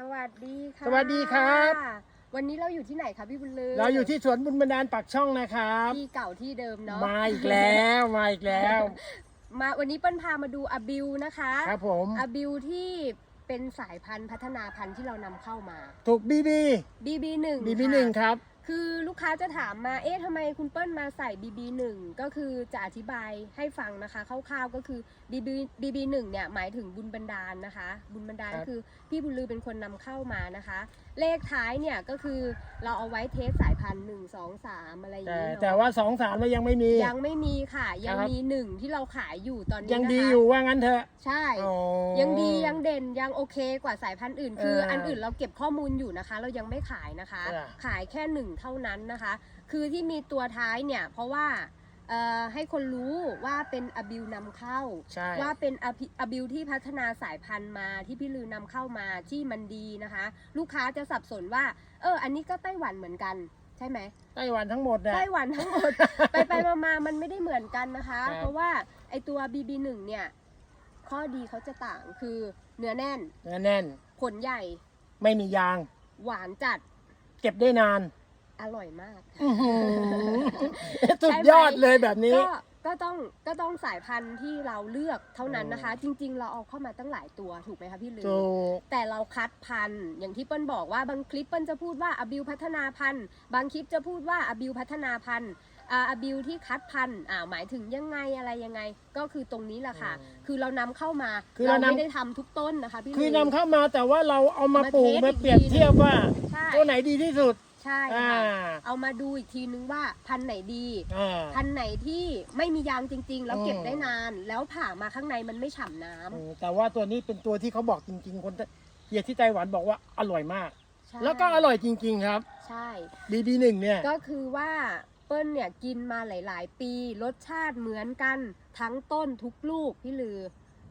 สวัสดีค่ะสวัสดีครับ วันนี้เราอยู่ที่ไหนคะพี่บุญลือเราอยู่ที่สวนบุญบันดาลปักช่องนะครับที่เก่าที่เดิมเนาะมาอีกแล้วมาอีกแล้ว มาวันนี้เปิ้ลพามาดูอาบิวนะคะครับผมอาบิวที่เป็นสายพันธุ์พัฒนาพันธุ์ที่เรานำเข้ามา ถูกบีบี BB1 บีบีหนึ่งค่ะครับ คือลูกค้าจะถามมา เอ๊ะทำไมคุณเปิ้ลมาใส่ BB1 ก็คือจะอธิบายให้ฟังนะคะคร่าวๆก็คือ BB BB1 เนี่ยหมายถึงบุญบันดาลนะคะ บุญบันดาลครับ คือพี่บุญลือเป็นคนนำเข้ามานะคะ เลขท้ายเนี่ยก็คือเราเอาไว้เทสสายพันธุ์หนึ่งสองสามอะไรอย่างแต่นี้เนาะแต่ว่าสองสามเรายังไม่มี ยังไม่มีค่ะ ยังครับ มีหนึ่งที่เราขายอยู่ตอนนี้ยังนะคะดีอยู่ว่างั้นเถอะใช่ อ๋อ ยังดียังเด่นยังโอเคกว่าสายพันธุ์อื่น คือเอออัอันอื่นเราเก็บข้อมูลอยู่นะคะ เรายังไม่ขายนะคะจ้ะขายแค่หนึ่งเท่านั้นนะคะ คือที่มีตัวท้ายเนี่ย เพราะว่าเอ่อ ให้คนรู้ว่าเป็นอบิวนำเข้าใช่ว่าเป็นอบิวที่พัฒนาสายพันธุ์มาที่พี่ลือนำเข้ามาที่มันดีนะคะ ลูกค้าจะสับสนว่า เออ อันนี้ก็ไต้หวันเหมือนกันใช่ไหมไต้หวันทั้งหมดนะไต้หวันทั้งหมด ไปไปมามามันไม่ได้เหมือนกันนะคะครับเพราะว่าไอตัว BB1 เนี่ย ข้อดีเขาจะต่างคือเนื้อแน่น เนื้อแน่น ผลใหญ่ ไม่มียาง หวานจัด เก็บได้นาน อร่อยมาก อื้อหือสุดยอดเลยแบบนี้ ก็ก็ต้องก็ต้องสายพันธุ์ที่เราเลือกเท่านั้นนะคะ จริง ๆ เราเอาเข้ามาตั้งหลายตัวถูกไหมคะพี่ลือ ถูก แต่เราคัดพันธุ์อย่างที่เปิ้ลบอกว่าบางคลิปเปิ้ลจะพูดว่าอบิวพัฒนาพันธุ์บางคลิปจะพูดว่าอบิวพัฒนาพันธุ์อ่าอบิวที่คัดพันธุ์อ่าหมายถึงยังไงอะไรยังไง ก็คือตรงนี้แหละค่ะอืมคือเรานำเข้ามาคือเราเรานำ ไม่ได้ทำทุกต้นนะคะพี่คือนำลือเข้ามาแต่ว่าเราเอามามาปลูกเทสมาอีกเปรียบทีเทียบว่า ใช่ตัวไหนดีที่สุด ใช่อ่าค่ะเอามาดูอีกทีนึงว่าพันธุ์ไหนดี อ่า พันธุ์ไหนที่ไม่มียางจริง ๆ แล้วเก็บอืม ได้นาน แล้วผ่ามาข้างในมันไม่ฉ่ำน้ำอืมแต่ว่าตัวนี้เป็นตัวที่เขาบอกจริง ๆ คนเฮียที่ไต้หวันบอกว่าอร่อยมาก ใช่แล้วก็อร่อยจริง ๆ ครับใช่ BB หนึ่งเนี่ย ก็คือว่าเปิ้ลเนี่ยกินมาหลาย ๆ ปี รสชาติเหมือนกันทั้งต้นทุกลูกพี่ลือ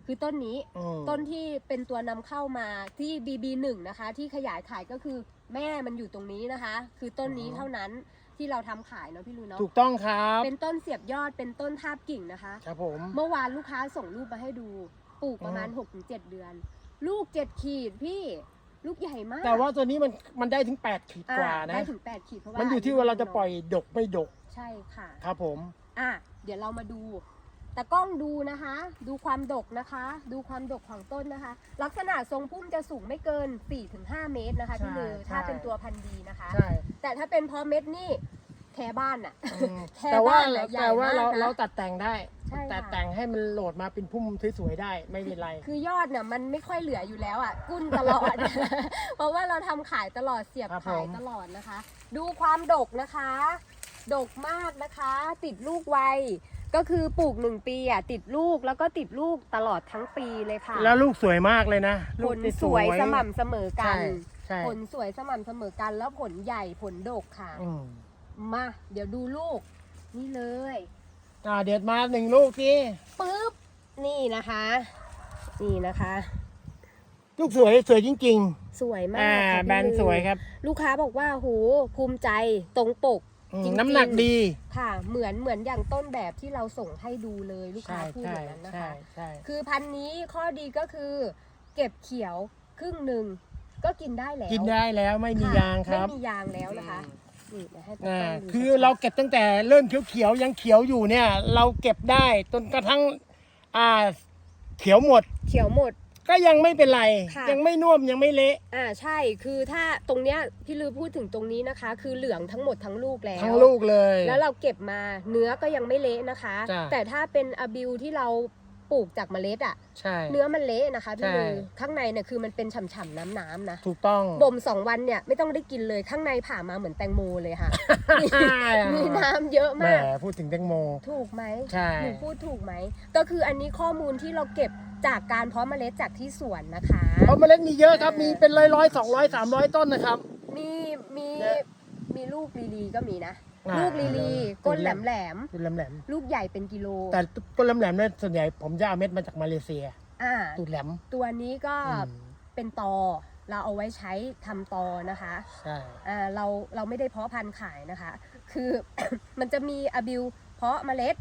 คือต้นนี้ อืมต้นที่เป็นตัวนำเข้ามาที่ BB1 นะคะ ที่ขยายขายก็คือ แม่มันอยู่ตรงนี้นะคะ คือต้นนี้เท่านั้นที่เราทำขายเนาะพี่ลือเนาะถูกต้องครับ เป็นต้นเสียบยอดเป็นต้นทาบกิ่งนะคะ ครับผม เมื่อวานลูกค้าส่งรูปมาให้ดูปลูกประมาณอืม 6-7เดือน ลูก 7 ขีดพี่ลูกใหญ่มากแต่ว่าตัวนี้มันมันได้ถึง 8 ขีดอ่ากว่านะ ได้ถึง 8 ขีดเพราะว่ามันมัอยู่ที่ว่าเราจะปล่อยดกไม่ดกใช่ค่ะ ครับผม อะเดี๋ยวเรามาดู แต่กล้องดูนะคะ ดูความดกนะคะ ดูความดกของต้นนะคะ ลักษณะทรงพุ่มจะสูงไม่เกิน 4-5 เมตรนะคะพี่ลือถ้าเป็นตัวพันธุ์ดีนะคะ ใช่แต่ถ้าเป็นเพอเม็ดนี่แค่บ้านอะ อืมแค่แต่ว่าบ้านน่ะใหญ่แต่ว่าเรามากนะ เราตัดแต่งได้ใช่ค่ะตัดแต่งให้มันโหลดมาเป็นพุ่มสวยๆได้ไม่เป็นไร คือยอดเนี่ยมันไม่ค่อยเหลืออยู่แล้วอะกุ้นตลอด เพราะว่าเราทำขายตลอดเสียบครับขายผมตลอดนะคะ ดูความดกนะคะ ดกมากนะคะ ติดลูกไว ก็คือปลูกหนึ่งปีอะติดลูกแล้วก็ติดลูกตลอดทั้งปีเลยค่ะแล้วลูกสวยมากเลยนะผลูกลนี่สวยสม่ำเสมอกัใช่นใช่ผลสวยสม่ำเสมอกัน แล้วผลใหญ่ผลดกค่ะอืมมา เดี๋ยวดูลูก นี่เลยอ่าเด็ดมาหนึ่งลูกที่ปึ๊บนี่นะคะ นี่นะคะ ลูกสวยสวยจริงสวยๆมากอ่าค่ะพี่แบรนด์ลือสวยครับ ลูกค้าบอกว่าโหภูมิใจตรงปกอืม จริงๆ น้ำหนักดีค่ะ เหมือนเหมือนอย่างต้นแบบที่เราส่งให้ดูเลยลูกใช่ค้าพูดใช่อย่างนั้นนะใช่คะ ใช่คือพันธุ์นี้ข้อดีก็คือ เก็บเขียวครึ่งหนึ่งก็กินได้แล้ว กินได้แล้วไม่มีะยางครับ ไม่มียางแล้วนะคะนี่เดี๋ยวให้ตาอ่าตั้งดูคือชัดๆเราเก็บตั้งแต่เริ่มเขียวๆยังเขียวอยู่เนี่ย เราเก็บได้จนกระทั่งอ่าเขียวหมด เขียวหมด ก็ยังไม่เป็นไร ค่ะ ยังไม่น่วมยังไม่เละอ่าใช่คือถ้าตรงเนี้ยพี่ลือพูดถึงตรงนี้นะคะ คือเหลืองทั้งหมดทั้งลูกแล้ว ทั้งลูกเลย แล้วเราเก็บมาเนื้อก็ยังไม่เละนะคะ จ้ะ แต่ถ้าเป็นอะบิวที่เราปลูกจากเมล็ดอะใช่ เนื้อมันเละนะคะพี่ใช่ ลือข้างในเนี่ยคือมันเป็นฉ่ำๆน้ำๆนะถูกต้องบ่มสองวันเนี่ยไม่ต้องได้กินเลยข้างในผ่ามาเหมือนแตงโมเลยค่ะ มีน้ำเยอะแหมมาก พูดถึงแตงโม ถูกไหมใช่ หนูพูดถูกไหม ก็คืออันนี้ข้อมูลที่เราเก็บ จากการเพาะเมล็ดจากที่สวนนะคะ เพราะเมล็ดมีเยอะครับ มีเป็นร้อยร้อยสองร้อยสามร้อยต้นนะครับ มีมีเยอะมีลูกลีลีก็มีนะ อ่า ลูกลีลีก้นแหลมแหลมเป็นแหลมๆลูกใหญ่เป็นกิโลๆแต่ต้นแหลมๆเนี่ยส่วนใหญ่ผมจะเอาเม็ดมาจากมาเลเซียอ่าตูดแหลมตัวนี้ก็อืมเป็นตอ เราเอาไว้ใช้ทำตอนะคะใช่อ่าเราเราไม่ได้เพาะพันธุ์ขายนะคะ คือ มันจะมีอะบิวเพาะเมล็ด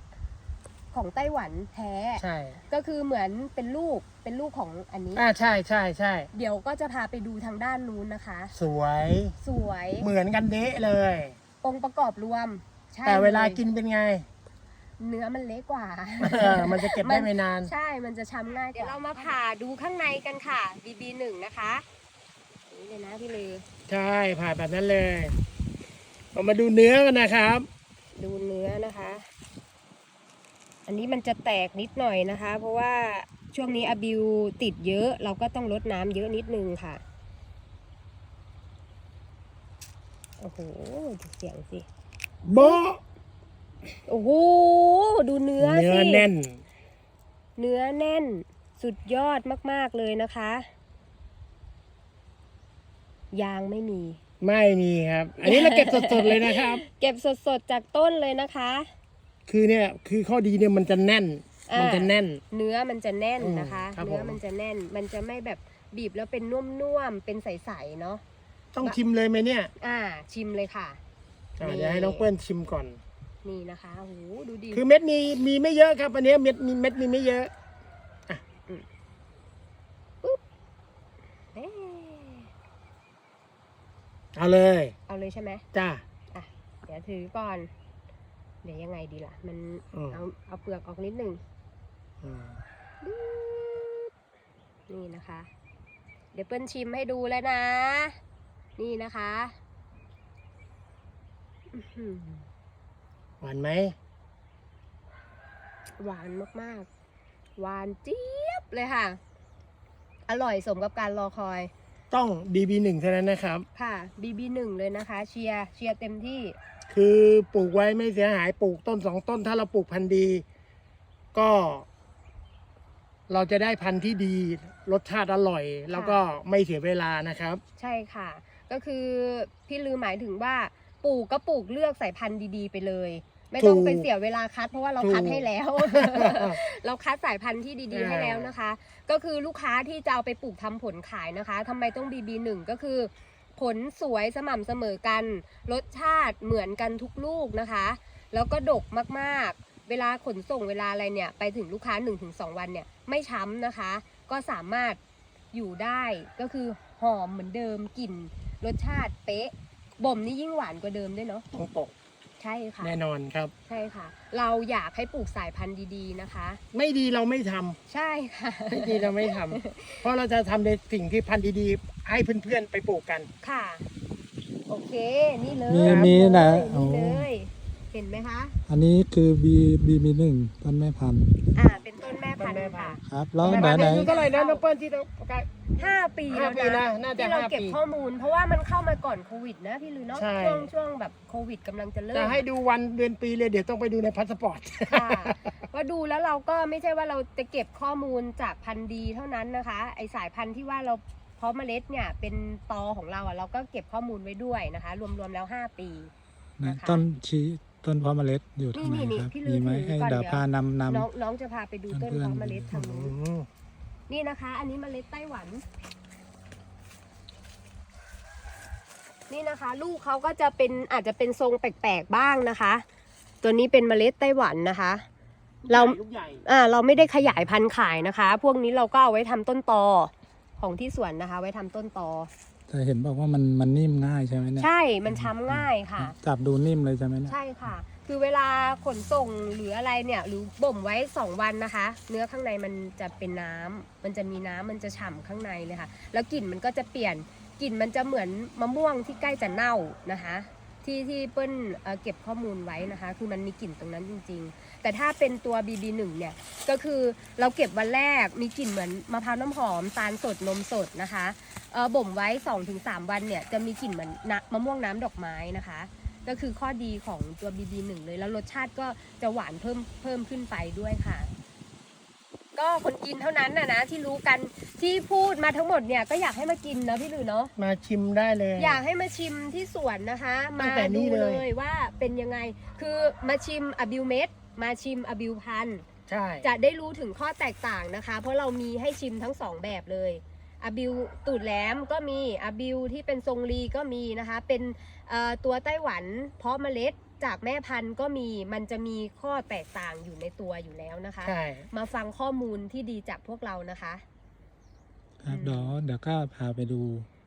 ของไต้หวันแท้ ใช่ก็คือเหมือนเป็นลูกเป็นลูกของอันนี้ อ่าใช่ใช่ใช่เดี๋ยวก็จะพาไปดูทางด้านนู้นนะคะ สวยสวยเหมือนกันเดะเลย องค์ประกอบรวมใช่แต่เวลายกินเป็นไง เนื้อมันเล็กกว่า เออมันจะเก็บได้ไม่นาน ใช่มันจะช้ำง่ายเดี๋ยวเรามาผ่าดูข้างในกันค่ะ BB1 นะคะนี่เลยนะพี่ลือใช่ผ่าแบบนั้นเลยเรามาดูเนื้อกันนะครับ ดูเนื้อนะคะ อันนี้มันจะแตกนิดหน่อยนะคะ เพราะว่าช่วงนี้อาบิวติดเยอะ เราก็ต้องลดน้ำเยอะนิดนึงค่ะ โอ้โหดูเสียงสิโบะโอ้โห ดูเนื้อเนื้อสิแน่น เนื้อแน่น สุดยอดมาก ๆ เลยนะคะ ยางไม่มี ไม่มีครับ อันนี้เราเก็บสดๆเลยนะครับ เก็บสดๆจากต้นเลยนะคะ คือเนี่ยคือข้อดีเนี่ยมันจะแน่น อ่ามั มันจะแน่น เนื้อมันจะแน่นนะคะ อืมครับเนื้อผมมันจะแน่น มันจะไม่แบบบีบแล้วเป็นนุ่มๆ เป็นใสๆเนาะ ต้องชิมเลยไหมเนี่ยอ่า ชิมเลยค่ะ อ่านี่เดี๋ยวให้น้องเปิ้ลชิมก่อน นี่นะคะโอ้โหดูดิคือเม็ดมีมีไม่เยอะครับอันเนี้ยเม็ดมีเม็ดมีไม่เยอะ เอ๊ะเอาเลยเอาเลยใช่ไหมจ้าอะเดี๋ยวถือก่อนเดี๋ยวยังไงดีล่ะ มันอืม เอาเอาเปลือกออกนิดหนึ่งอืมนี่นะคะ เดี๋ยวเปิ้ลชิมให้ดูเลยนะ นี่นะคะอื้อหือหวานไหมหวานมากๆ หวานเจี๊ยบเลยค่ะ อร่อยสมกับการรอคอย ต้อง DB1 เท่านั้นนะครับ ค่ะ BB1 เลยนะคะ เชียร์เชียร์เต็มที่ คือปลูกไว้ไม่เสียหายปลูกต้นสองต้น ถ้าเราปลูกพันธุ์ดี ก็ เราจะได้พันธุ์ที่ดีรสชาติอร่อย แล้วก็ไม่เสียเวลานะครับ ใช่ค่ะ ก็คือพี่ลือหมายถึงว่าปลูกก็ปลูกเลือกสายพันธุ์ดีๆ ไปเลย ไม่ต้องถูกไปเสียเวลาคัด เพราะว่าเราคัดถูกให้แล้ว เราคัดสายพันธุ์ที่ดีๆอ่าให้แล้วนะคะ ก็คือลูกค้าที่จะเอาไปปลูกทำผลขายนะคะทำไมต้อง BB1 ก็คือ ผลสวยสม่ำเสมอกัน รสชาติเหมือนกันทุกลูกนะคะ แล้วก็ดกมากๆ เวลาขนส่งเวลาอะไรเนี่ยไปถึงลูกค้า 1-2 วันเนี่ยไม่ช้ำนะคะ ก็สามารถอยู่ได้ก็คือหอมเหมือนเดิมกลิ่นรสชาติเป๊ะบ่มนี่ยิ่งหวานกว่าเดิมด้วยเนาะตรงตก ใช่ค่ะ แน่นอนครับ ใช่ค่ะ เราอยากให้ปลูกสายพันธุ์ดีๆนะคะ ไม่ดีเราไม่ทำใช่ค่ะ ไม่ดีเราไม่ทำเพราะเราจะทำในสิ่งที่พันธุ์ดีๆ ให้เพื่อนๆไปปลูกกัน ค่ะ โอเค นี่เลยมีครับมีนะเลยโอ้ นี่เลย เห็นไหมคะ อันนี้คือบีบีมีหนึ่งต้นแม่พันธุ์ อ่า เป็น ต้นแม่พันต้นแม่ธุ์พัค่ะนธุ์ครับแล้วแม่ไหนพันธุ์ไหนอายุเท่าไหร่นะน้องเปิ้ลที่เราประกาศ ห้าปีห้าแล้วปีนะน่าจะที่เราห้าเก็บปีข้อมูล เพราะว่ามันเข้ามาก่อนโควิดนะพี่ลือเนาะใช่ ช่วงช่วงแบบโควิดกำลังจะเริ่มจะให้ดูวันเดือนปีเลยเดี๋ยวต้องไปดูในพาสปอร์ต ค่ะว่าดูแล้วเราก็ไม่ใช่ว่าเราจะเก็บข้อมูลจากพันธุ์ดีเท่านั้นนะคะ ไอสายพันธุ์ที่ว่าเราเพาะเมล็ดเนี่ยเป็นตอของเราอะเราก็เก็บข้อมูลไว้ด้วยนะคะ รวมๆแล้ว 5 ปี นะนะคะต้นชี้ ต้นเพาะเมล็ดอยู่ทางไหนนี่นี่ครับพี่ลือมีไหมถือให้ก่อนเดี๋ยวเดี๋ยวพานำนน้องน้องจะพาไปดูต้นเพื่อนๆเพาะเมล็ดทางนู้นอืมนี่นะคะ อันนี้เมล็ดไต้หวัน นี่นะคะ ลูกเขาก็จะเป็นอาจจะเป็นทรงแปลกๆบ้างนะคะ ตัวนี้เป็นเมล็ดไต้หวันนะคะ เราลูกใหญ่อ่าเราไม่ได้ขยายพันธุ์ขายนะคะ พวกนี้เราก็เอาไว้ทำต้นตอของที่สวนนะคะ ไว้ทำต้นตอำ แต่เห็นบอกว่ามันมันนิ่มง่ายใช่ไหมเนี่ยใช่มันช้ำง่ายค่ะ จับดูนิ่มเลยใช่ไหมเนี่ยใช่ค่ะ คือเวลาขนส่งหรืออะไรเนี่ย หรือบ่มไว้ 2 วันนะคะ เนื้อข้างในมันจะเป็นน้ำมันจะมีน้ำมันจะฉ่ำข้างในเลยค่ะ แล้วกลิ่นมันก็จะเปลี่ยนกลิ่นมันจะเหมือนมะม่วงที่ใกล้จะเน่านะคะ ที่ที่เปิ้ลเเก็บข้อมูลไว้นะคะ คือมันมีกลิ่นตรงนั้นจริง ๆ แต่ถ้าเป็นตัว BB1 เนี่ยก็คือเราเก็บวันแรกมีกลิ่นเหมือนมะพร้าวน้ำหอมตาลสดนมสดนะคะบ่มไว้ 2-3 วันเนี่ยจะมีกลิ่นเหมือนนะมะม่วงน้ำดอกไม้นะคะ ก็คือข้อดีของตัว BB1 เลยแล้วรสชาติก็จะหวานเพิ่มเพิ่มขึ้นไปด้วยค่ะ ก็คนกินเท่านั้นนะนะที่รู้กันที่พูดมาทั้งหมดเนี่ยก็อยากให้มากินนะพี่หลือเนาะมาชิมได้เลย อยากให้มาชิมที่สวนนะคะ ตั้มางแต่นี้ดูเลยเลยว่าเป็นยังไงคือมาชิมอบิวเมดมาชิมอบิวพันใช่ จะได้รู้ถึงข้อแตกต่างนะคะ เพราะเรามีให้ชิมทั้งสองแบบเลยอาบิวตูดแหลมก็มีอาบิวที่เป็นทรงรีก็มีนะคะ เป็นเอ่อตัวไต้หวันเพาะเมล็ด จากแม่พันธุ์ก็มีมันจะมีข้อแตกต่างอยู่ในตัวอยู่แล้วนะคะ ใช่มาฟังข้อมูลที่ดีจากพวกเรานะคะ ครับเดี๋ยวเดี๋ยวก็พาไปดู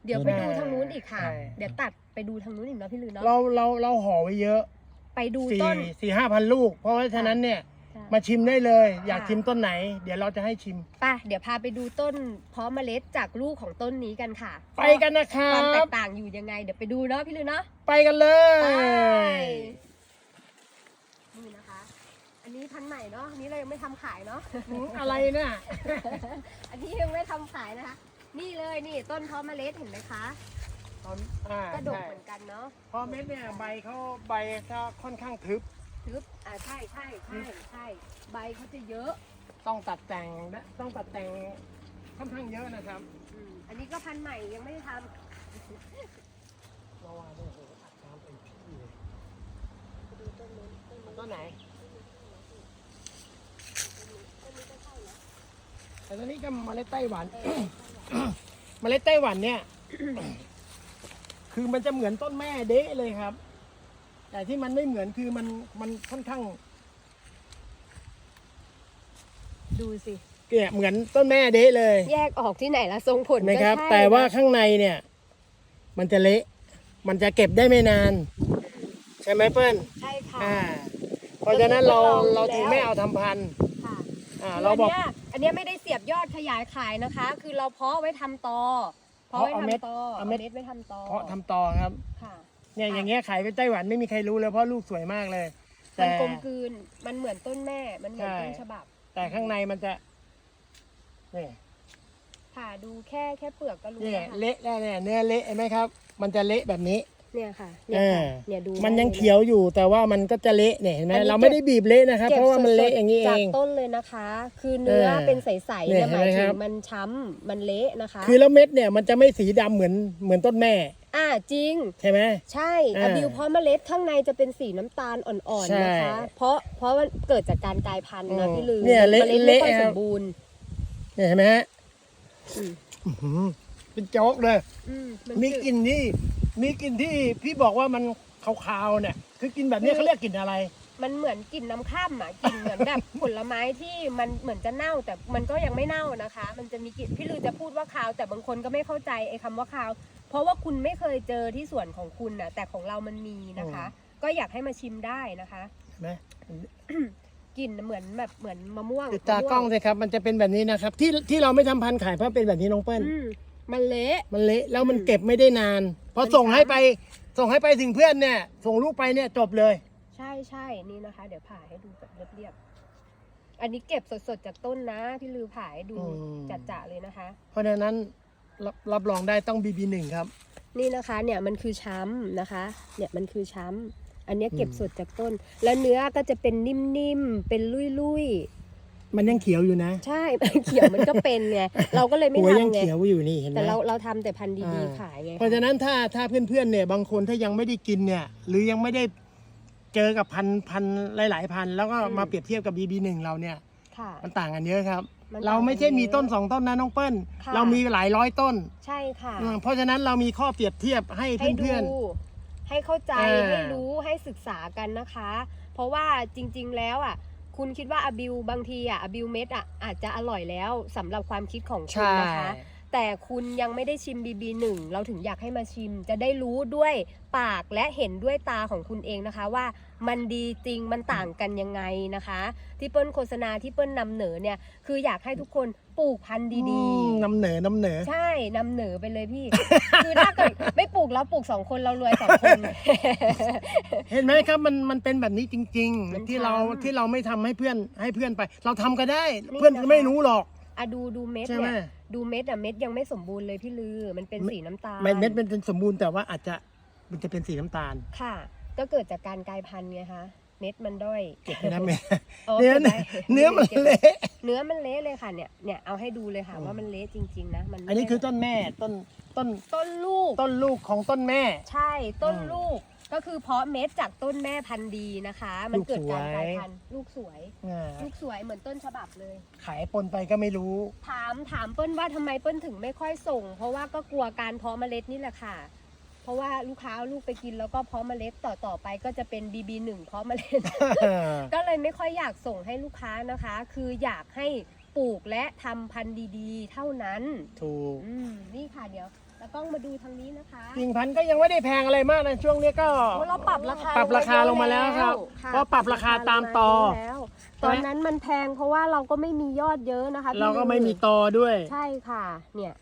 เดี๋ยวไปดูทางนู้นอีกค่ะ ใช่ เดี๋ยวตัดไปดูทางนู้นอีกเนาะพี่ลือเนาะเราเราเราห่อไว้เยอะไปดูสี่ต้น สี่ห้าพันลูก เพราะฉะนั้นเนี่ยใช่ มาชิมได้เลย อยากค่ะชิมต้นไหน เดี๋ยวเราจะให้ชิมไป่ะ เดี๋ยวพาไปดูต้นเพาะเมล็ดจากลูกของต้นนี้กันค่ะไปกันนะครัความแตบกต่างอยู่ยังไง เดี๋ยวไปดูเนาะพี่ลือเนาะไปกันเลไปย นี่นะคะ อันนี้พันธุ์ใหม่เนาะอันนี้เรายังไม่ทำขายเนาะหืมอะไรเนี่ย อันนี้ยังไม่ทำขายนะคะ นี่เลยนี่ต้นเพาะเมล็ดเห็นไหมคะตอนอ่ากระดกใช่เหมือนกันเนาะ พอเม็ดเนี่ยใบเขาใบก็ค่อนข้างทึบ ทึบอ่าใช่ใช่ใช่ใช่ใบเขาจะเยอะต้องตัดแต่งและต้องตัดแต่งค่อนข้างเยอะนะครับอืมอันนี้ก็พันธุ์ใหม่ยังไม่ได้ทระวังด้วยโอ้โหอัดน้ำเต็มที่เลยำดูต้นนู้นต้นนู้นต้นไหนแต่ตอนนี้ก็เมล็ดไต้หวันเมล็ดไต้หวันเนี่ย คือมันจะเหมือนต้นแม่เด๊ะเลยครับ แต่ที่มันไม่เหมือนคือมันมันค่อนข้างดูสิเนี่ยเหมือนต้นแม่เด๊ะเลยแยกออกที่ไหนละทรงผลนะครับก็ใช่แต่ว่านะข้างในเนี่ย มันจะเละ มันจะเก็บได้ไม่นาน ใช่ไหมเปิ้ลใช่ค่ะ อ่า เพราะฉะนั้นเราก็คือเราถึงแล้วไม่เอาทำพันธุ์ค่ะอ่าคือเราบอก นนี้ยอันเนี้ยไม่ได้เสียบยอดขยายขายนะคะ คือเราเพาะไว้ทำตอเพาะไว้เอาเม็ดทำตอเอาเอาเม็เม็ดดไว้ทำตอเพราะทำต่อครับ ค่ะ เนี่ยอย่างเงี้ยขายไปไต้หวันไม่มีใครรู้เลยเพราะลูกสวยมากเลยมัแต่นกลมกลืน มันเหมือนต้นแม่ มันเหมือนใช่ต้นฉบับ แต่ข้างในมันจะเนี่ยค่ะดูแค่แค่เปลือกก็รู้เนี่ยแล้วค่ะเละแล้วเนี่ยเนื้อเละเห็นไหมครับ มันจะเละแบบนี้ เนี่ยค่ะเอเนี่ยอค่ะเนี่ยดูมันยังได้ลเขียวอยู่แต่ว่ามันก็จะเละเนี่ยเห็นไหมอันนี้เราไม่ได้บีบเละนะครับก็บเพราะว่ามันเละอย่างนี้นี้เอจากงต้นเลยนะคะ คือเนื้อเออเป็นใสๆเนี่ยเนี่ยหมายเห็นไหมถึครังบมันช้ำมันเละนะคะ คือแล้วเม็ดเนี่ยมันจะไม่สีดำเหมือนเหมือนต้นแม่อ่าจริงใช่ไหมใช่เอออะบิวเพราะเมล็ดข้างในจะเป็นสีน้ำตาลอ่อนใช่ๆนะคะ เพราะเพราะว่าเกิดจากการกลายพันธุ์นะอืมพี่ลือเนี่ยเละมล็ดไม่ค่อยเละสครัมบบูรณ์เนี่ยเห็นไหมฮะอืมอื้อหือเป็นโจ๊กเลยอืมนมีคืกลิ่นที่ มีกลิ่นที่พี่บอกว่ามันคาวๆเนี่ย คือกินแบบนี้เขาเรียกกลิ่นอะไร มันเหมือนกลิ่นน้ำข้ามอะกลิ่นเหมือนแบบผลไม้ที่มันเหมือนจะเน่าแต่มันก็ยังไม่เน่านะคะ มันจะมีกลิ่นพี่ลือจะพูดว่าคาว แต่บางคนก็ไม่เข้าใจไอ้คำว่าคาว เพราะว่าคุณไม่เคยเจอที่ส่วนของคุณน่ะ แต่ของเรามันมีนะคะ ก็อยากให้มาชิมได้นะคะเห็นไหมกลิ่นเหมือนแบบเหมือนมะม่วงติดตากล้องสิครับ มันจะเป็นแบบนี้นะครับ ที่ที่เราไม่ทำพันธุ์ขายเพราะเป็นแบบนี้น้องเปิ้ลอื มมันเละ มันเละแล้วมันอืมเก็บไม่ได้นาน พอมันส่งให้ช้าไปส่งให้ไปถึงเพื่อนเนี่ย ส่งลูกไปเนี่ยจบเลย ใช่ใช่นี่นะคะ เดี๋ยวผ่าให้ดูแบบเรียบๆอันนี้เก็บสดๆจากต้นนะพี่ลือผ่าให้ดูอืม จัดๆเลยนะคะ เพราะฉะนั้นรับรับรองได้ต้อง BB1 ครับ นี่นะคะเนี่ยมันคือช้ำนะคะ เนี่ยมันคือช้ำอันเนี้ยเก็บอืม สดจากต้น แล้วเนื้อก็จะเป็นนิ่มๆเป็นลุย มันยังเขียวอยู่นะๆใช่ เขียวมันก็เป็นไงเราก็เลยไม่หัวยังทำไงเขียวอยู่นี่เห็นไหม แต่เราเราทำแต่พันธุ์ดีอ่า ๆขายไงเพราะฉะนั้นถ้าถ้าเพื่อนๆเนี่ยบางคนถ้ายังไม่ได้กินเนี่ย หรือยังไม่ได้เจอกับพันพันหลาย ๆ พันแล้วก็มาเปรียบเทียบกับ BB1 เราเนี่ย ค่ะ มันต่างกันเยอะครับ มันต่างกันเราไม่ใช่มีเยอะต้นสองต้นนะน้องเปิ้ล ค่ะ เรามีหลายร้อยต้นใช่ค่ะ อืมเพราะฉะนั้นเรามีข้อเปรียบเทียบให้ให้ดู เพื่อน ให้เข้าใจอ่าให้รู้ ให้ศึกษากันนะคะ เพราะว่าจริง ๆ แล้วอะ คุณคิดว่าอบิวบางทีอะอบิวเม็ดอะอาจจะอร่อยแล้วสำหรับความคิดของๆคุณนะคะ แต่คุณยังไม่ได้ชิม BB1 เราถึงอยากให้มาชิม จะได้รู้ด้วยปากและเห็นด้วยตาของคุณเองนะคะว่ามันดีจริงมันต่างกันยังไงนะคะ ที่เปิ้ลโฆษณาที่เปิ้ลนำเหนอเนี่ยคืออยากให้ทุกคน ปลูกพันธุ์ดีอืมนำเหนอนำเหนอๆใช่นำเหนอไปเลยพี่ คือถ้าเกิดไม่ปลูกแล้วปลูกสองคนเรารวยสองคน เห็นไหมครับมันมันเป็นแบบนี้จริง มันๆ ที่เราช้ำที่เราไม่ทำให้เพื่อนให้เพื่อนไป เราทำก็ได้ นี่เพื่อนนะคะ ไม่รู้หรอกอะดูดูเม็ดใช่ไหมเนี่ยดูเม็ดอะเม็ดยังไม่สมบูรณ์เลยพี่ลือ มันเป็นเม็ดสีน้ำตาลเม็ดเม็ดเป็นสมบูรณ์แต่ว่าอาจจะมันจะเป็นสีน้ำตาล ค่ะ ก็เกิดจากการกลายพันธุ์ไงคะ เม็ดมันด้อยเก็บไปนะแม่อ๋อเนื้อก็บไว้เนื้อมันก็บไว้เละ เนื้อมันเละเลยค่ะเนี่ยเนี่ยเอาให้ดูเลยค่ะอืม ว่ามันเละจริง ๆ นะมันไม่อันนี้คือต้นแม่ต้นต้นต้นลูก ต้นลูกของต้นแม่ ใช่ต้นอืมลูกก็คือเพาะเม็ดจากต้นแม่พันธุ์ดีนะคะ มันเกิดการกลายพันธุ์ลูกสวย อ่าลูกสวยเหมือนต้นฉบับเลย ขายปนไปก็ไม่รู้ ถามถามเปิ้ลว่าทำไมเปิ้ลถึงไม่ค่อยส่ง เพราะว่าก็กลัวการเพาะเมล็ดนี่แหละค่ะ เพราะว่าลูกค้าเอาลูกไปกินแล้วก็เพาะเมล็ดต่อต่อไปก็จะเป็น BB1 เพาะเมล็ด ก็เลยไม่ค่อยอยากส่งให้ลูกค้านะคะ คืออยากให้ปลูกและทำพันธุ์ดีๆ เท่านั้นถูกอืมนี่ค่ะเดี๋ยวตากล้องมาดูทางนี้นะคะกิ่งพันธุ์ก็ยังไม่ได้แพงอะไรมากนะช่วงนี้ก็ โอ้เราปรับราคาปรับราคาลงมาแล้วครับค่ะเพราะปรับราคาตามตอปรับราคาลงมาเยอะแล้วตอนนั้นมันแพงเพราะว่าเราก็ไม่มียอดเยอะนะคะพี่เราก็ไม่มีตอด้วย ใช่ค่ะ เนี่ย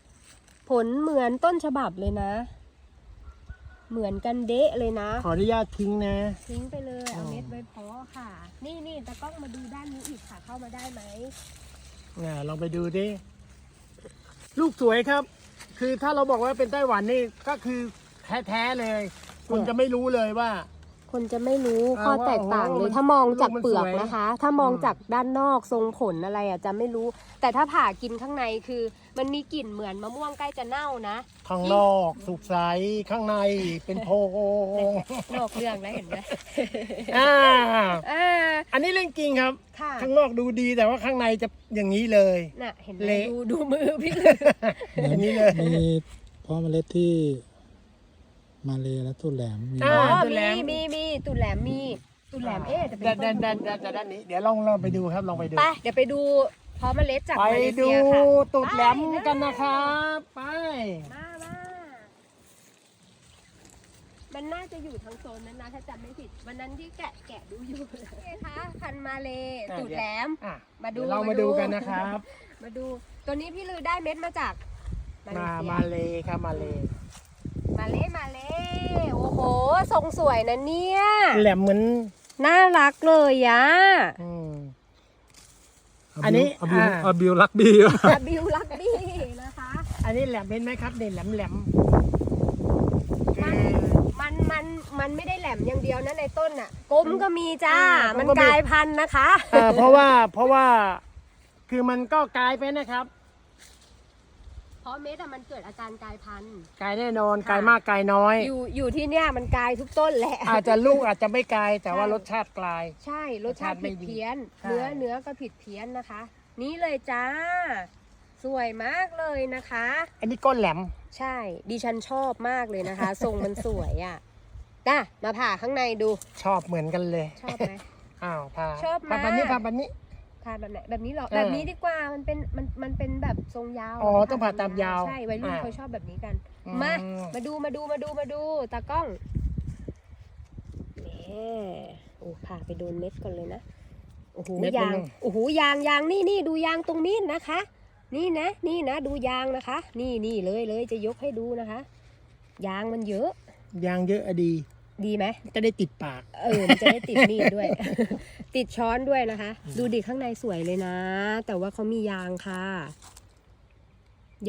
ผลเหมือนต้นฉบับเลยนะ เหมือนกันเดะเลยนะ ขออนุญาตทิ้งนะ ทิ้งไปเลยเอาอ๋อเม็ดไว้เพาะค่ะ นี่นี่ตากล้องมาดูด้านนี้อีกค่ะเข้ามาได้ไหมอ่าลองไปดูดิลูกสวยครับ คือถ้าเราบอกว่าเป็นไต้หวันนี่ก็คือแท้ๆเลย คุณจะไม่รู้เลยว่า คนจะไม่รู้อ่าข้อแตกต่างว่าโอ้เลโหยถ้ามองจากลูกมันเปลือกสวยนะคะ ถ้ามองอืมจากด้านนอกทรงผลอะไรอะจะไม่รู้ แต่ถ้าผ่ากินข้างในคือ มันมีกลิ่นเหมือนมะม่วงใกล้จะเน่านะข้างนอกสุกใสข้างในเป็นโพรงนอกเรื่องแล้วเห็นไหมอ่าอ่าอันนี้เรื่องจริงครับ ค่ะข้างนอกดูดีแต่ว่าข้างในจะอย่างนี้เลยน่ะเห็นไหมเละดูดูมือพี่เลยอันนี้เลยมีเพาะเมล็ดที่ มาเลและตู้แหลมมีอ่าอ๋อตุ่นแหลมีม มีมีตุ่นแหลมมีตุ่นแหลมเอ๊ะจะเป็นด้านต้ด้านนด้านด้านด้านนี้ เดี๋ยวลองลองไปดูครับลองไปดู ไปเดี๋ยวไปดูเพาะเมล็ดจากไปมาเลเซีดูยค่ะ ตุดแหลมกันนะครับ ไป มามามันน่าจะอยู่ทางโซนนั้นนะถ้าจำไม่ผิด วันนั้นที่แกะแกะดูอยู่เลยคะพันธุ์มาเลอะตุ่นแหลม อะมาดูเดี๋ยวเรามามาดูดูกันนะครับ มาดู ตัวนี้พี่ลือได้เม็ดมาจากมาเลมาเซียมาเลยครับมาเลย มาเลมาเลโอ้โห ทรงสวยนะเนี่ย แหลมเหมือนน่ารักเลยอะอืมอัอันนี้อาบิวอ่า อาบิวลักบี้วะอาบิวลักบี้นะคะ อันนี้แหลมเห็นไหมครับเนี่ยแหลมแหลมคือมันมันมันไม่ได้แหลมอย่างเดียวนะในต้นอะกลมก็มีจ้าอ่ามัมันก็มีกลายพันธุ์นะคะเอ่อเพราะว่าเพราะว่า คือมันก็กลายไปนะครับ เพราะเม็ดอะมันเกิดอาการกลายพันธุ์กลายแน่นอนค่ะกลายมากกลายน้อย อยู่อยู่ที่เนี่ยมันกลายทุกต้นแหละ อาจจะลูกอาจจะไม่กลายแต่ว่าใช่ รสชาติกลายใช่รสชาติรสชาติไม่ผิดดีเพี้ยน ใช่ เนื้อเนื้อก็ผิดเพี้ยนนะคะ นี่เลยจ้า สวยมากเลยนะคะ อันนี้ก้นแหลม ใช่ ดิฉันชอบมากเลยนะคะ ทรงมันสวยอะน่ะมาผ่าข้างในดู ชอบเหมือนกันเลยชอบไหม อ้าวพาชอบพามากแบบนี้พาแบบนี้ ผ่าแบบไหนแบบนี้เหรอเออแบบนี้ดีกว่ามันเป็นมันมันเป็นแบบทรงยาวอ๋อเรต้องผ่าตามยาวใช่วัยรุ่นอ่า เขาชอบแบบนี้กัน อืมา มาดูมาดูมาดูมาดูตากล้องแหมโอ้ผ่าไปโดนเม็ดก่อนเลยนะโอ้โหเม็ดยางนึงโอ้โหยางยางนี่นี่ดูยางตรงนี้นะคะ นี่นะ นี่นะ ดูยางนะคะ นี่นี่เลยเลยจะยกให้ดูนะคะ ยางมันเยอะ ยางเยอะอะดี ดีไหมจะได้ติดปาก เออมันจะได้ติดมีดด้วย ติดช้อนด้วยนะคะ ดูดิข้างในสวยเลยนะ แต่ว่าเขามียางค่ะ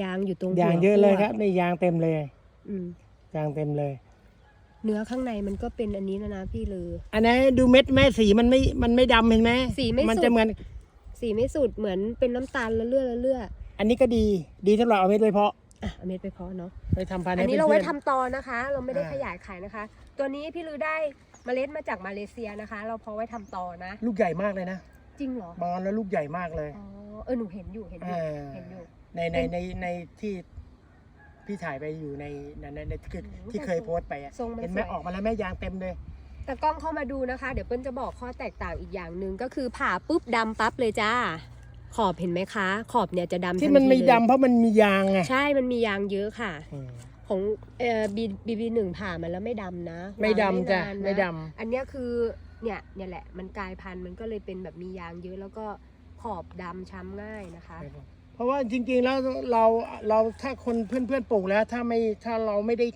ยางอยู่ตรงหัวยางเยอะเลยขั้วครับนี่ยางเต็มเลยอืมยางเต็มเลย เนื้อข้างในมันก็เป็นอันนี้นะนะพี่ลือ อันนี้ดูเม็ดแม่สีมันไม่มันไม่ดำเห็นไหมสีไม่มันสุดจะเหมือน สีไม่สุดเหมือนเป็นน้ำตาลละเลือดละเลือดอันนี้ก็ดีดีสำหรับเอาเม็ดไว้เพาะ อะเอาเม็ดไปเพาะเนาะ ไปทำพันธุ์อันให้นี้เราไว้พื่ทำตอนะคะ เราไม่ได้อ่า ขยายขายนะคะ ตัวนี้พี่ลือได้เมล็ดมาจากมาเลเซียนะคะ เราเพาะไว้ทำตอนะ ลูกใหญ่มากเลยนะจริงเหรอ บอลแล้วลูกใหญ่มากเลยอ๋อ เออหนูเห็นอยู่เห็นอยู่อ่าเห็นอยู่ ในในในในที่พี่ถ่ายไปอยู่ในในในในที่อืมที่เคยโพสต์ไปอะทรงมันเห็นไหมสวยออกมาแล้วแม่ยางเต็มเลย แต่กล้องเข้ามาดูนะคะ เดี๋ยวเปิ้ลจะบอกข้อแตกต่างอีกอย่างหนึ่งก็คือผ่าปุ๊บดำปั๊บเลยจ้า ขอบเห็นไหมคะ ขอบเนี่ยจะดำที่ทัมันทีมีเลยดำเพราะมันมียางไงใช่มันมียางเยอะค่ะ อืม ของเอ่อบีบีบีหนึ่งผ่ามันแล้วไม่ดำนะไม่วางดำจ้ะนานนไม่ดอันเนี้ยคือเนี่ยเนี่ยแหละมันกลายพันธุ์มันก็เลยเป็นแบบมียางเยอะแล้วก็ขอบดำช้ำง่ายนะคะำเพราะว่าจริงๆแล้วเราเราถ้าคนเพื่อนๆปลูกแล้ว ถ้าไม่ถ้าเราไม่ได้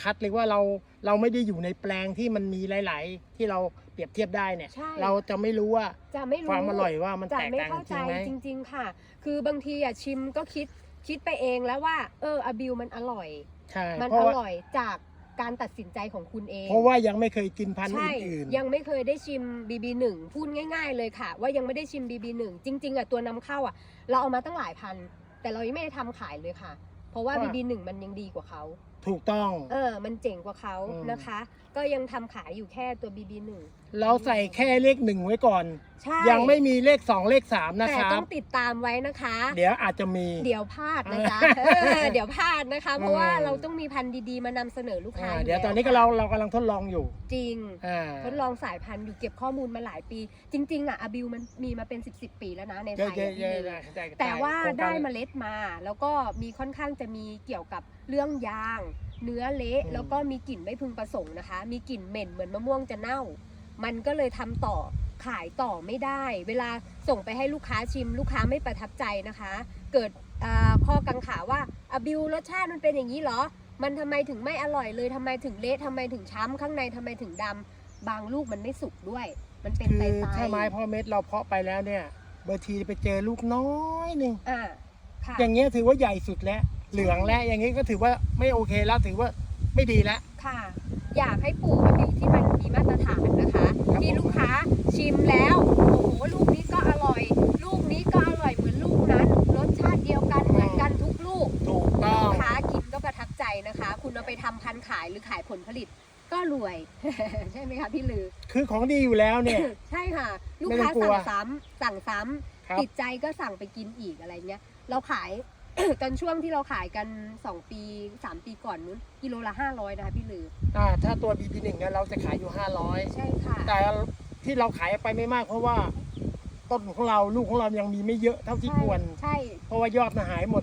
คัดเลยว่าเราเราไม่ได้อยู่ในแปลงที่มันมีหลาย ๆ ที่เราเปรียบเทียบได้เนี่ย ใช่ เราจะไม่รู้ว่าจะไม่รู้ความอร่อยว่ามันจะแตกไม่ต่างเข้าจใจริงไหม จริง ๆ ค่ะ คือบางทีอะชิมก็คิดคิดไปเองแล้วว่า เอออาบิวมันอร่อย ใช่มันเพอราะว่าร่อยจากการตัดสินใจของคุณเอง เพราะว่ายังไม่เคยกินพันธุ์ใช่ อื่นยังไม่เคยได้ชิม BB1 พูดง่าย ๆ เลยค่ะ ว่ายังไม่ได้ชิม BB1 จริง ๆอะตัวนำเข้าอะ เราเอามาตั้งหลายพัน แต่เรายังไม่ได้ทำขายเลยค่ะ เพราะว่า BB1 มันยังดีกว่าเขาๆ ถูกต้อง เออ มันเจ๋งกว่าเขาอืม นะคะก็ยังทำขายอยู่แค่ตัว BB1 เราใส่แค่เลขหนึ่งไว้ก่อน ใช่ยังไม่มีเลขสองเลขสามนะแต่ครัต้บ องติดตามไว้นะคะ เดี๋ยวอาจจะมี เดี๋ยวพลาดนะจ๊ะเออเออเดี๋ยวพลาดนะคะ เพราะว่าอืม เราต้องมีพันธุ์ดีๆ มานำเสนอลูกค้าอ่าอยู่เดี๋ยวตอนนี้ก็แล้เราวเรากำลังทดลองอยู่จริง อ่า ทดลองสายพันธุ์อยู่เก็บข้อมูลมาหลายปี จริง ๆ อะอาบิวมันมีมาเป็น 10บสปีแล้วนะในไทเยอะยเยอะอะเยอะพี่ได้แต่ว่าโครงกได้รเมล็ดมาแล้วก็มีค่อนข้างจะมีเกี่ยวกับเรื่องยาง เนื้อเละอืมแล้วก็มีกลิ่นไม่พึงประสงค์นะคะ มีกลิ่นเหม็นเหมือนมะม่วงจะเน่า มันก็เลยทำต่อขายต่อไม่ได้ เวลาส่งไปให้ลูกค้าชิม ลูกค้าไม่ประทับใจนะคะ เกิดอ่าข้อกังขาว่าอะบิวรสชาติมันเป็นอย่างนี้เหรอ มันทำไมถึงไม่อร่อยเลยทำไมถึงเละทำไมถึงช้ำข้างในทำไมถึงดำบางลูกมันไม่สุกด้วย มันเป็นคืไตอไตถ้าไม้พ่อเม็ดเราเพาะไปแล้วเนี่ยบางทีไปเจอลูกน้อยหนึ่งอ่าค่ะอย่างเงี้ยถือว่าใหญ่สุดแล้ว เหลืองแล้วอย่างงี้ก็ถือว่าไม่โอเคแล้วถือว่าไม่ดีแล้ว ค่ะ อยากให้ปลูกอะบิวที่มันมีมาตรฐานนะคะครับที่ลูกค้าชิมแล้ว โอ้โหลูกนี้ก็อร่อย ลูกนี้ก็อร่อยเหมือนลูกนั้นรสชาติเดียวกันเหมือนกันทุกลูกถูกต้อง ลูกค้ากินก็ประทับใจนะคะ คุณเอาไปทำพันธุ์ขายหรือขายผลผลิตก็รวย ใช่ไหมคะพี่ลือ คือของดีอยู่แล้วเนี่ย ใช่ค่ะ ลูกไม่ต้ค้าองกลัสั่วงซ้ำสั่งซ้ำครับ ติดใจก็สั่งไปกินอีกอะไรเงี้ย เราขาย กันช่วงที่เราขายกัน 2 ปี 3 ปีก่อนนู้นกิโลละ 500 นะคะพี่ลือ อ่าถ้าตัว BP1 เนี่ยเราจะขายอยู่ใช่ค่ะ500แต่ที่เราขายไปไม่มากเพราะว่าต้นของเราลูกของเรายังมีไม่เยอะเท่าที่ควร ใช่ เพราะว่ายอดมันหายหมด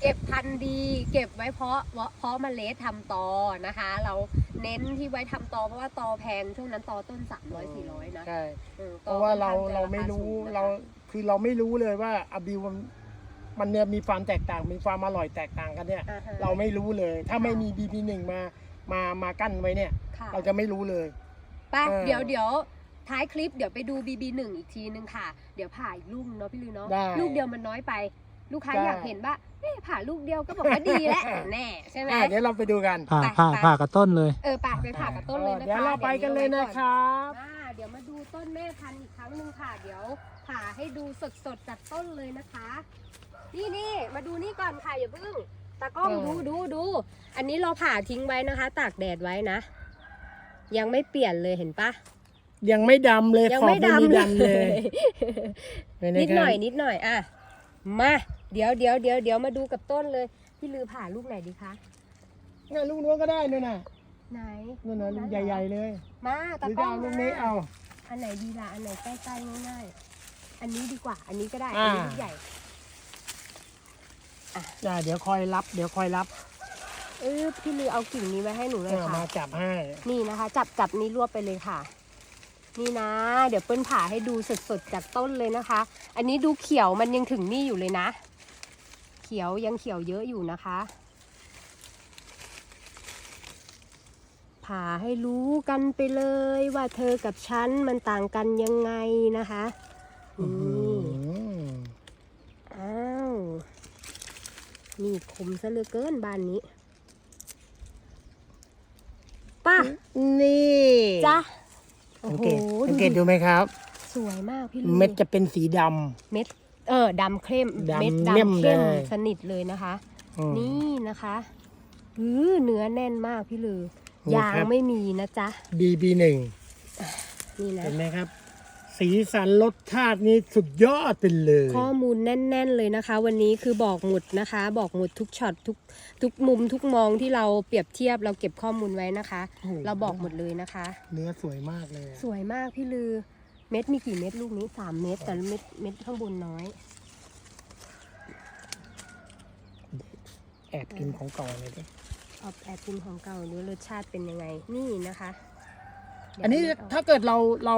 เก็บพันธุ์ดี เก็บไว้เพาะเพาะเมล็ดทำตอนะคะ เราเน้นที่ไว้ทำตอเพราะว่าตอแพงช่วงนั้นตอต้น 300 400 นะใช่ออเพตอราะว่าเราค่อนข้งจะเราไม่รู้คสูงนะคะ เราคือเราไม่รู้เลยว่าอาบิวมัน มันเนี่ยมีความแตกต่าง มีความอร่อยแตกต่างกันเนี่ย อ่าฮะ เราไม่รู้เลย ถ้าไม่มี BP1 มามามากั้นไว้เนี่ย ค่ะเราจะไม่รู้เลย ไปเออ เดี๋ยวเดี๋ยวท้ายคลิปเดี๋ยวไปดู BB1 อีกทีนึงค่ะ เดี๋ยวผ่าอีกลูกนึงเนาะพี่ลือเนาะได้ ลูกเดียวมันน้อยไป ลูกค้าได้ อยากเห็นว่าเอ๊ะผ่าลูกเดียวก็บอกว่าดีแล้วแน่ใช่ไหม อะเดี๋ยวเราไปดูกันผ่าไปผ่าไป ผ่ากับต้นเลย เออไปไปผ่ากับต้นเลยนะคะ เดี๋ยวเราไปกันเลยนะครับ อ่าเดี๋ยวมาดูต้นแม่พันธุ์อีกครั้งหนึ่งค่ะ เดี๋ยวผ่าให้ดูสดๆจากต้นเลยนะคะ นี่นี่มาดูนี่ก่อนค่ะอย่าเพิ่งตากล้องเออดูดูดู อันนี้เราผ่าทิ้งไว้นะคะ ตากแดดไว้นะ ยังไม่เปลี่ยนเลยเห็นปะยังไม่ดำเลยยังขอบไม่ไม่มีดำเลดำเลยยเะนิดหน่อยครับนิดหน่อยอะมา เดี๋ยวเดี๋ยวเดี๋ยวเดี๋ยวมาดูกับต้นเลย พี่ลือผ่าลูกไหนดีคะเนี่ยลูกนู้นก็ได้นู่นน่ะไหนนู่นน่ะลูกเรอใหญ่ๆเลย มาหตารือกล้จะองเอาลูกมานี้เอาอันไหนดีล่ะอันไหนใกล้ๆง่ายๆอันนี้ดีกว่า อันนี้ก็ได้อ่าอันนี้ลูกใหญ่ จ้าเดี๋ยวคอยรับ เดี๋ยวคอยรับเออพี่ลือเอากิ่งนี้ไว้ให้หนูเลยเอาค่ะมาจับให้ นี่นะคะ จับจับนี้รวบไปเลยค่ะ นี่นะ เดี๋ยวเปิ้ลผ่าให้ดูสดๆจากต้นเลยนะคะ อันนี้ดูเขียวมันยังถึงนี่อยู่เลยนะ เขียวยังเขียวเยอะอยู่นะคะ ผ่าให้รู้กันไปเลยว่าเธอกับฉันมันต่างกันยังไงนะคะ อืนี่ม อ้าว มีดคมซะเหลือเกินบ้านนี้ป้านี่จ้ะสัโอ้งโหเกตสังเกตดิดูไหมครับ สวยมากพี่ลือเม็ดจะเป็นสีด เม็ด เออดำเข้มดำเม็ดเลี่ยมดำเข้มเลยสนิทเลยนะคะำอืม นี่นะคะอือเนื้อแน่นมากพี่ลือนี่ยางครับ ไม่มีนะจ๊ะ BB1 นี่นะ เห็นไหมครับ สีสันรสชาตินี่สุดยอดไปเลย ข้อมูลแน่น ๆ เลยนะคะ วันนี้คือบอกหมุดนะคะ บอกหมุดทุกช็อตทุกทุกมุมทุกมองที่เราเปรียบเทียบเราเก็บข้อมูลไว้นะคะ โอ้โห เราบอกหมดเลยนะคะ เนื้อสวยมากเลยสวยมากพี่ลือ เม็ดมีกี่เม็ดลูกนี้สามเม็ดแต่เม็ดเม็ดข้างบนน้อย แอบกินของเก่าเลยดิเอาแอบกินของเก่าดูรสชาติเป็นยังไงนี่นะคะเดี๋ยวอันนี้เาถ้าเกิดเราเรา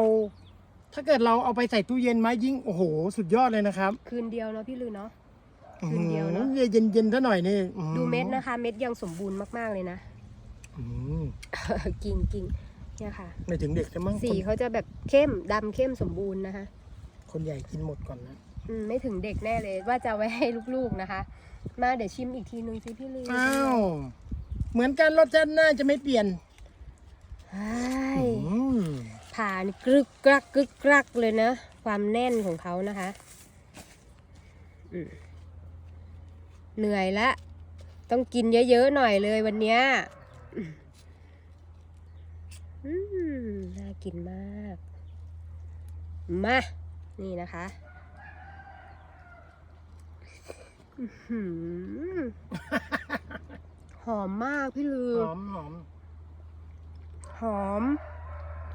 ถ้าเกิดเราเอาไปใส่ตู้เย็นไหมยิ่งโอ้โห สุดยอดเลยนะครับคืนเดียวเนาะพี่ลือเนาะ คืนเดียวเนอะเย็นเย็นๆซะหน่อยนี่อื้อหือดูเม็ดนะคะ เม็ดยังสมบูรณ์มากๆเลยนะ อืมกิ่งกิ่งเนี่ยค่ะ ไม่ถึงเด็กจะมั้งสีคนเขาจะแบบเข้มดำเข้มสมบูรณ์นะคะ คนใหญ่กินหมดก่อนนะอืมไม่ถึงเด็กแน่เลยว่าจะเอาไว้ให้ลูกๆนะคะ มาเดี๋ยวชิมอีกทีนึงสิพี่ลืออ้าวเหมือนกันรสชาติน่าจะไม่เปลี่ยนใช่อืม ผ่านกรึกกรักกรึกกรักเลยนะ ความแน่นของเขานะคะอืมเหนื่อยละ ต้องกินเยอะๆหน่อยเลยวันเนี้ยอืมน่ากินมาก มา นี่นะคะอื้อหือหอมมากพี่ลือ หอมหอม หอม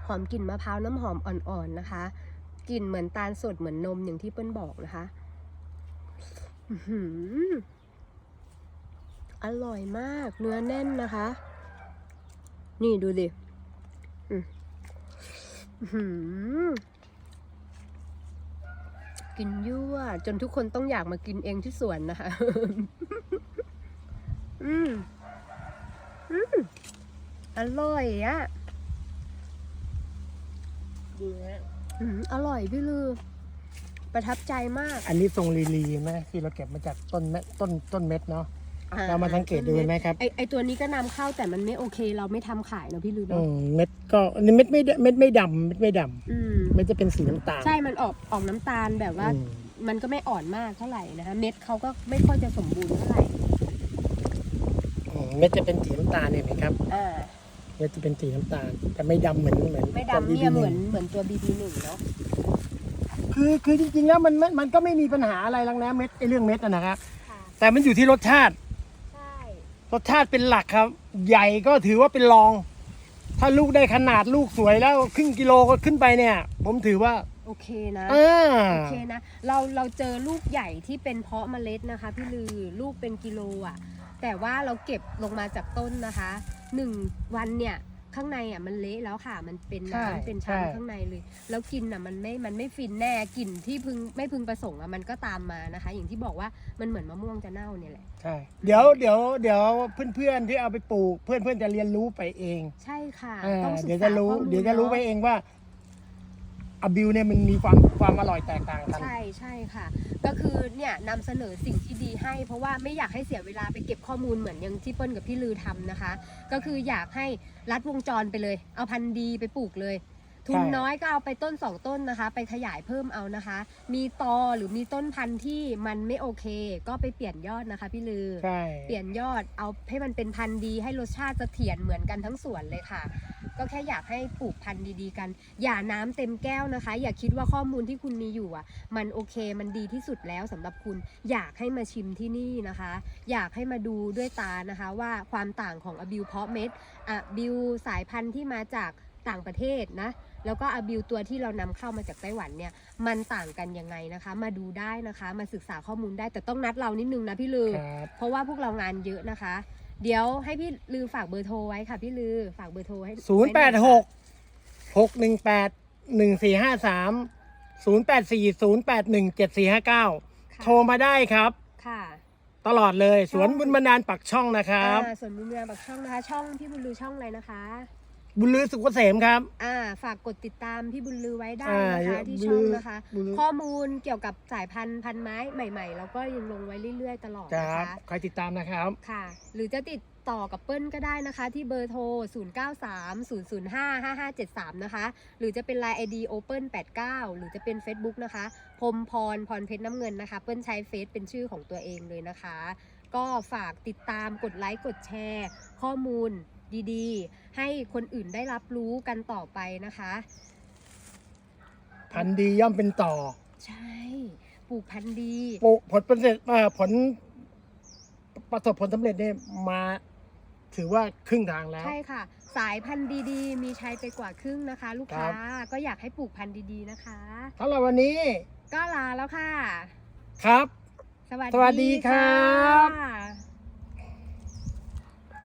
หอมกลิ่นมะพร้าวน้ำหอมอ่อนๆนะคะ กลิ่นเหมือนตาลสดเหมือนนมอย่างที่เปิ้ลบอกนะคะอร่อยมาก เนื้อแน่นนะคะ นี่ดูดิอืมอื้อหือกินยั่ว จนทุกคนต้องอยากมากินเองที่สวนนะคะ อืม อืม อร่อยอะ ดีฮะอืมอร่อยพี่ลือ ประทับใจมากอันนี้ทรงลีลีไหมที่เราเก็บมาจากต้นเม็ดต้นต้นเม็ดเนาะเรามาสังเกตดูเห็นไหมครับไอไอตัวนี้ก็นำเข้าแต่มันไม่โอเค เราไม่ทำขายเนอะพี่ลืออืเนาะมเม็ดก็อันนี้เม็ดไม่ดเม็ดไม่ดำเม็ดไม่ดอืมำเม็ดจะเป็นสีน้ำตาลใช่มันออกออกน้ำตาลแบบว่า อืมมันก็ไม่อ่อนมากเท่าไหร่นะคะเม็ดเขาก็ไม่ค่อยจะสมบูรณ์เท่าไหร่อืมเม็ดจะเป็นสีน้ำตาลเนี่ยนะครับ อ่า เม็ดจะเป็นสีน้ำตาล แต่ไม่ดำเหมือนเหมือนไม่ตัวดำเนี่ย BB1 เหมือนเหมือนตัว BB1 เนาะคือคือจริงๆแล้วมันมันมันก็ไม่มีปัญหาอะไรลังนะเม็ดไอเรื่องเม็ดอะนะครับค่ะแต่มันอยู่ที่รสชาติใช่รสชาติเป็นหลักครับ ใหญ่ก็ถือว่าเป็นรอง ถ้าลูกได้ขนาดลูกสวยแล้วครึ่งกิโลก็ขึ้นไปเนี่ย ผมถือว่าโอเคนะอ่า โอเคนะเราเราเจอลูกใหญ่ที่เป็นเพาะเมล็ดนะคะ พี่ลือลูกเป็นกิโลอะ แต่ว่าเราเก็บลงมาจากต้นนะคะ หนึ่งวันเนี่ยข้างในอะมันเละแล้วค่ะ มันเป็นใช่น้ำเป็นใช่ช้ำข้างในเลย แล้วกินอะมันไม่ มันไม่ฟินแน่กลิ่นที่พึงไม่พึงประสงค์อะมันก็ตามมานะคะ อย่างที่บอกว่ามันเหมือนมะม่วงจะเน่าเนี่ยแหละ ใช่ เดี๋ยวเดี๋ยวเดี๋ยวเพื่อนๆที่เอาไปปลูก เพื่อนๆจะเรียนรู้ไปเองใช่ค่ะอ่าต้องศึกษาเดี๋ยวจะรู้ ข้อมูลเดี๋ยวจะรู้นไปเองว่า อบิวเนี่ยมันมีความความอร่อยแตกต่างกัน ใช่ใช่ค่ะ ก็คือเนี่ยนำเสนอสิ่งที่ดีให้ เพราะว่าไม่อยากให้เสียเวลาไปเก็บข้อมูลเหมือนอย่างที่เปิ้ลกับพี่ลือทำนะคะ ก็คืออยากให้รัดวงจรไปเลย เอาพันธุ์ดีไปปลูกเลย ทุนใช่ น้อยก็เอาไปต้นสองต้นนะคะ ไปขยายเพิ่มเอานะคะ มีตอหรือมีต้นพันธุ์ที่มันไม่โอเค ก็ไปเปลี่ยนยอดนะคะ พี่ลือ ใช่ เปลี่ยนยอดเอาให้มันเป็นพันธุ์ดีให้รสชาติเสถียรเหมือนกันทั้งสวนเลยค่ะ ก็แค่อยากให้ปลูกพันธุ์ดีๆ กัน อย่าน้ำเต็มแก้วนะคะ อย่าคิดว่าข้อมูลที่คุณมีอยู่อะ มันโอเคมันดีที่สุดแล้วสำหรับคุณอยากให้มาชิมที่นี่นะคะ อยากให้มาดูด้วยตานะคะว่าความต่างของอบิวเพาะเม็ดอะบิวสายพันธุ์ที่มาจากต่างประเทศนะแล้วก็อบิวตัวที่เรานำเข้ามาจากไต้หวันเนี่ยมันต่างกันยังไงนะคะ มาดูได้นะคะ มาศึกษาข้อมูลได้แต่ต้องนัดเรานิดนึงนะพี่ลือครับเพราะว่าพวกเรางานเยอะนะคะ เดี๋ยวให้พี่ลือฝากเบอร์โทรไว้ค่ะ พี่ลือฝากเบอร์โทรให้ศูนย์แปดหกหกหนึ่งแปดหนึ่งสี่ห้าสามศูนย์แปดสี่ศูนย์แปดหนึ่งเจ็ดสี่ห้าเก้าค่ะโทรมาได้ครับ ค่ะ ตลอดเลยช่องสวนบุญบรรดาลปักช่องนะครับ อ่าส่วนบุญเรืองปักช่องนะคะ ช่องพี่บุญลือช่องอะไรนะคะ บุญลือสุขเกษมครับ อ่า ฝากกดติดตามพี่บุญลือไว้ได้อ่านะคะที่บุญช่ลืองอนะคะ บุญลือ ข้อมูลเกี่ยวกับสายพันธุ์พันไม้ใหม่ๆเราก็ยังลงไว้เรื่อยๆ ตลอดคนะรับ คะคอยติดตามนะครับ ค่ะ หรือจะติดต่อกับเปิ้ลก็ได้นะคะ ที่เบอร์โทร 0930055573 นะคะ หรือจะเป็น Line ID Open 89 หรือจะเป็น Facebook นะคะ พรมพรพรเพชรน้ำเงินนะคะ เปิ้ลใช้เฟซเป็นชื่อของตัวเองเลยนะคะ ก็ฝากติดตามกดไลค์กดแชร์ ข้อมูล ดีๆ ให้คนอื่นได้รับรู้กันต่อไปนะคะ พันธุ์ดีย่อมเป็นต่อ ใช่ ปลูกพันธุ์ดี ปลูกผลประเสริฐเอ่อผลประสบผลสำเร็จเนี่ยมาถือว่าครึ่งทางแล้ว ใช่ค่ะ สายพันธุ์ดีๆ มีใช้ไปกว่าครึ่งนะคะ ลูกค้าก็อยากให้ปลูกพันธุ์ดีๆนะคะ สำหรับวันนี้ก็ลาแล้วค่ะ ครับ สวัสสวัสดีครับ ค่ะ